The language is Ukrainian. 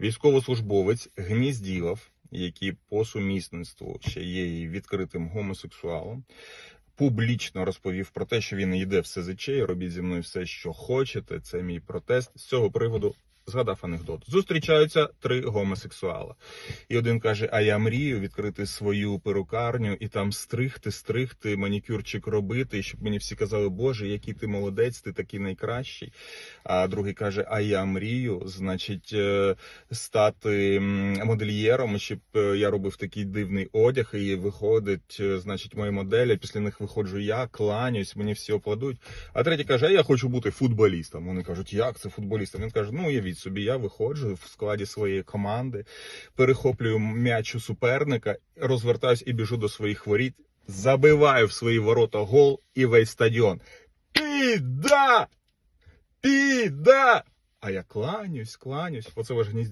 Військовослужбовець Гнізділов, який по сумісництву ще є і відкритим гомосексуалом, публічно розповів про те, що він йде в СЗЧ, і робіть зі мною все, що хочете. Це мій протест. З цього приводу згадав анекдот. Зустрічаються три гомосексуала. І один каже: А я мрію відкрити свою перукарню і там стригти, стригти, манікюрчик робити, щоб мені всі казали, Боже, який ти молодець, ти такий найкращий. А другий каже: А я мрію, значить, е, стати модельєром, щоб е, я робив такий дивний одяг, і виходить, е, значить, мої моделі. Після них виходжу я, кланяюсь, мені всі аплодують. А третій каже: А я хочу бути футболістом. Вони кажуть, як це футболістом? Він каже: Ну, уявіть собі, я виходжу в складі своєї команди, перехоплюю м'яч у суперника, розвертаюсь і біжу до своїх воріт, забиваю в свої ворота гол і весь стадіон. Піда! Піда! А я кланюсь, кланяюсь. Оце ваш гнізділо.